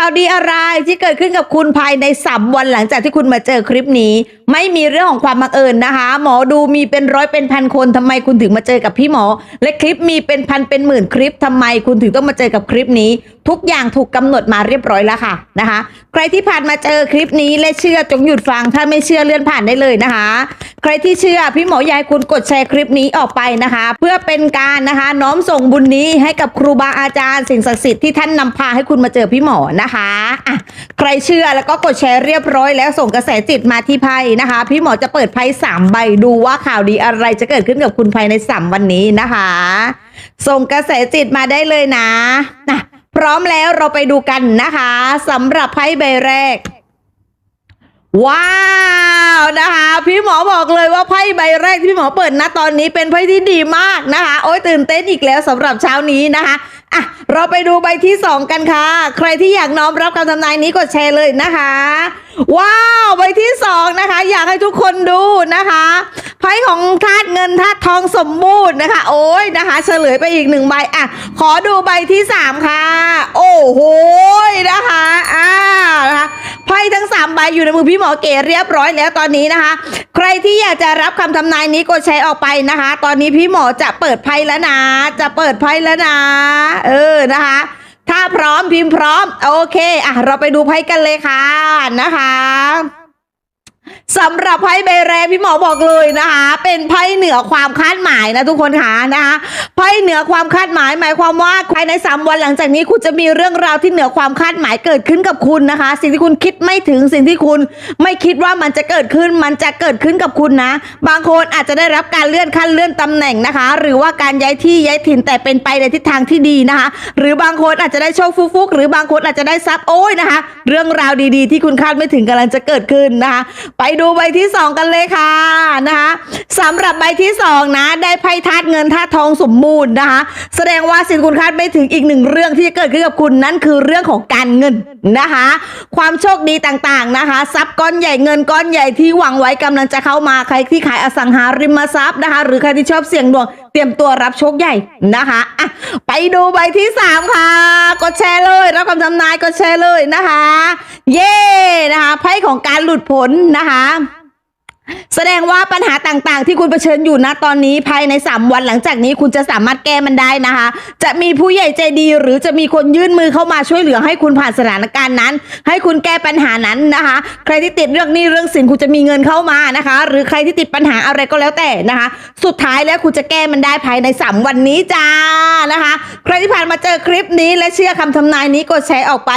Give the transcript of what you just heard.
ข่าวดีอะไรที่เกิดขึ้นกับคุณภายในสามวันหลังจากที่คุณมาเจอคลิปนี้ ไม่มีเรื่องของความบังเอิญนะคะ หมอดูมีเป็นร้อยเป็นพันคนทำไมคุณถึงมาเจอกับพี่หมอ และคลิปมีเป็นพันเป็นหมื่นคลิปทำไมคุณถึงต้องมาเจอกับคลิปนี้ ทุกอย่างถูกกำหนดมาเรียบร้อยแล้วค่ะนะคะ ใครที่ผ่านมาเจอคลิปนี้และเชื่อจงหยุดฟังถ้าไม่เชื่อเลื่อนผ่านได้เลยนะคะ ใครที่เชื่อพี่หมอยายคุณกดแชร์คลิปนี้ออกไปนะคะ เพื่อเป็นการนะคะ น้อมส่งบุญนี้ให้กับครูบาอาจารย์สิ่งศักดิ์สิทธิ์ที่ท่านนำพาให้คุณมาเจอพี่หมอนะคะอะใครเชื่อแล้วก็กดแชร์เรียบร้อยแล้วส่งกระแสจิตมาที่ไพ่นะคะ พี่หมอจะเปิดไพ่สามใบดูว่าข่าวดีอะไรจะเกิดขึ้นกับคุณภายในสามวันนี้นะคะ ส่งกระแสจิตมาได้เลยนะนะพร้อมแล้วเราไปดูกันนะคะสำหรับไพ่ใบแรก ว้าวนะคะ พี่หมอบอกเลยว่าไพ่ใบแรกที่พี่หมอเปิดนะตอนนี้เป็นไพ่ที่ดีมากนะคะ โอ้ยตื่นเต้นอีกแล้วสำหรับเช้านี้นะคะ อะเราไปดูใบที่ 2 กันค่ะ ใครที่อยากน้อมรับคำทำนายนี้กดแชร์เลยนะคะ ว้าว ใบที่สองนะคะ อยากให้ทุกคนดูนะคะไพ่ของธาตุเงินธาตุทองสมบูรณ์นะคะ โอ้ยนะคะ เฉลยไปอีกหนึ่งใบอะขอดูใบที่สามค่ะ โอ้โห ใบอยู่ในมือพี่หมอเก๋เรียบร้อยแล้วตอนนี้นะคะ ใครที่อยากจะรับคำทำนายนี้กดแชร์ออกไปนะคะ ตอนนี้พี่หมอจะเปิดไพ่แล้วนะ จะเปิดไพ่แล้วนะ เออนะคะ ถ้าพร้อมพิมพ์พร้อม โอเคอะเราไปดูไพ่กันเลยค่ะนะคะ สำหรับไพ่ใบแรกพี่หมอบอกเลยนะคะ เป็นไพ่เหนือความคาดหมายนะทุกคนค่ะนะคะไพ่เหนือความคาดหมาย หมายความว่าภายในสามวันหลังจากนี้คุณจะมีเรื่องราวที่เหนือความคาดหมายเกิดขึ้นกับคุณนะคะ สิ่งที่คุณคิดไม่ถึงสิ่งที่คุณไม่คิดว่ามันจะเกิดขึ้นมันจะเกิดขึ้นกับคุณนะ บางคนอาจจะได้รับการเลื่อนขั้นเลื่อนตำแหน่งนะคะ หรือว่าการย้ายที่ย้ายถิ่นแต่เป็นไปในทิศทางที่ดีนะคะ หรือบางคนอาจจะได้โชคฟุกๆหรือบางคนอาจจะได้ทรัพย์โอ้ยนะคะ เรื่องราวดีๆ ที่คุณคาดไม่ถึงกำลังจะเกิดขึ้นนะคะไปดูใบที่ 2 กันเลยค่ะนะคะสำหรับใบที่ 2 นะ ได้ไพ่ธาตุเงินธาตุทองสมบูรณ์นะคะ แสดงว่าสิ่งคุณคาดไม่ถึงอีกหนึ่งเรื่องที่จะเกิดขึ้นกับคุณนั่นคือเรื่องของการเงินนะคะ ความโชคดีต่างๆนะคะทรัพย์ก้อนใหญ่เงินก้อนใหญ่ที่หวังไว้กำลังจะเข้ามาใครที่ขายอสังหาริมทรัพย์นะคะ หรือใครที่ชอบเสี่ยงดวงเตรียมตัวรับโชคใหญ่นะคะอะไปดูใบที่ 3 ค่ะ กดแชร์เลยรับคำทำนายกดแชร์เลยนะคะ เย่ นะคะไพ่ของการหลุดพ้นนะคะแสดงว่าปัญหาต่างๆ ที่คุณเผชิญอยู่นะตอนนี้ภายใน 3 วันหลังจากนี้คุณจะสามารถแก้มันได้นะคะ จะมีผู้ใหญ่ใจดี หรือจะมีคนยื่นมือเข้ามาช่วยเหลือให้คุณผ่านสถานการณ์นั้น ให้คุณแก้ปัญหานั้นนะคะ ใครที่ติดเรื่องนี้เรื่องสินคุณจะมีเงินเข้ามานะคะ หรือใครที่ติดปัญหาอะไรก็แล้วแต่นะคะ สุดท้ายแล้วคุณจะแก้มันได้ภายใน 3 วันนี้จ้านะคะ ใครที่ผ่านมาเจอคลิปนี้และเชื่อคำทำนายนี้กดแชร์ออกไป